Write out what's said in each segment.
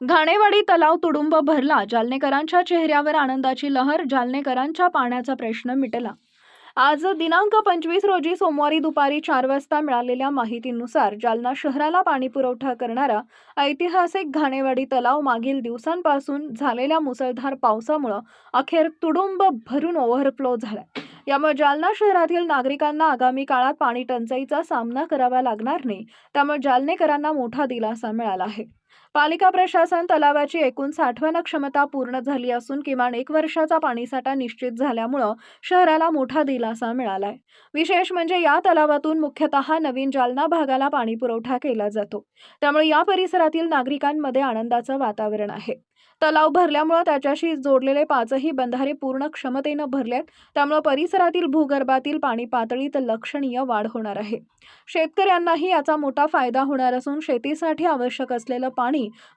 घाणेवाडी तलाव तुडुंब भरला. जालनेकरांच्या चेहऱ्यावर आनंदाची लहर जालनेकरांच्या पाण्याचा प्रश्न मिटला. आज दिनांक पंचवीस रोजी सोमवारी दुपारी चार वाजता मिळालेल्या माहितीनुसार जालना शहराला पाणी पुरवठा करणारा ऐतिहासिक घाणेवाडी तलाव मागील दिवसांपासून झालेल्या मुसळधार पावसामुळं अखेर तुडुंब भरून ओव्हरफ्लो झाला यामुळे जालना शहरातील नागरिकांना आगामी काळात पाणी टंचाईचा सामना करावा लागणार नाही. त्यामुळे जालनेकरांना मोठा दिलासा मिळाला आहे. पालिका प्रशासन तलावाची एकूण साठवण क्षमता पूर्ण झाली असून किमान एक वर्षाचा पाणीसाठा निश्चित झाल्यामुळं शहराला मोठा दिलासा मिळालाय. विशेष म्हणजे या तलावातून मुख्यतः नवीन जालना भागाला पाणी पुरवठा केला जातो. त्यामुळे या परिसरातील नागरिकांमध्ये आनंदाचं वातावरण आहे. तलाव भरल्यामुळं त्याच्याशी जोडलेले पाचही बंधारे पूर्ण क्षमतेनं भरलेत त्यामुळे परिसरातील भूगर्भातील पाणी पातळीत लक्षणीय वाढ होणार आहे. शेतकऱ्यांनाही याचा मोठा फायदा होणार असून शेतीसाठी आवश्यक असलेलं पाणी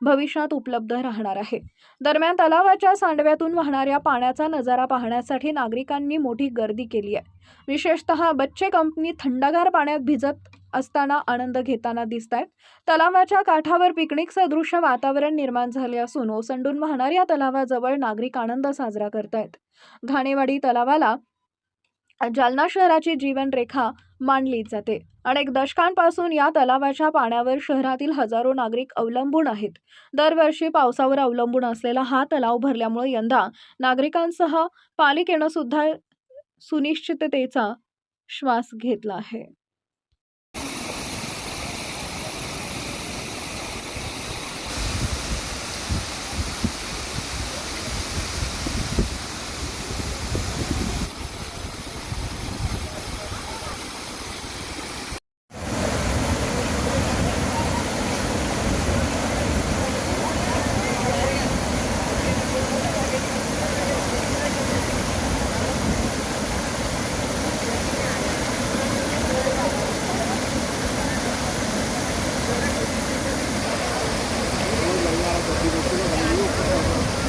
भविष्यात उपलब्ध राहणार आहे. दरम्यान तलावाच्या सांडव्यातून वाहणाऱ्या पाण्याचा नजारा पाहण्यासाठी नागरिकांनी मोठी गर्दी केली आहे. विशेषतः बच्चे कंपनी थंडगार पाण्यात भिजत असताना आनंद घेताना दिसत आहेत तलावाच्या काठावर पिकनिक सदृश वातावरण निर्माण झाले असून ओसंडून वाहणाऱ्या तलावाजवळ नागरिक आनंद साजरा करतायत. घाणेवाडी तलावाला जालना शहराची जीवनरेखा मानली जाते. अनेक दशकांपासून या तलावाच्या पाण्यावर शहरातील हजारो नागरिक अवलंबून आहेत. दरवर्षी पावसावर अवलंबून असलेला हा तलाव भरल्यामुळे यंदा नागरिकांसह पालिकेनं सुद्धा सुनिश्चिततेचा श्वास घेतला आहे.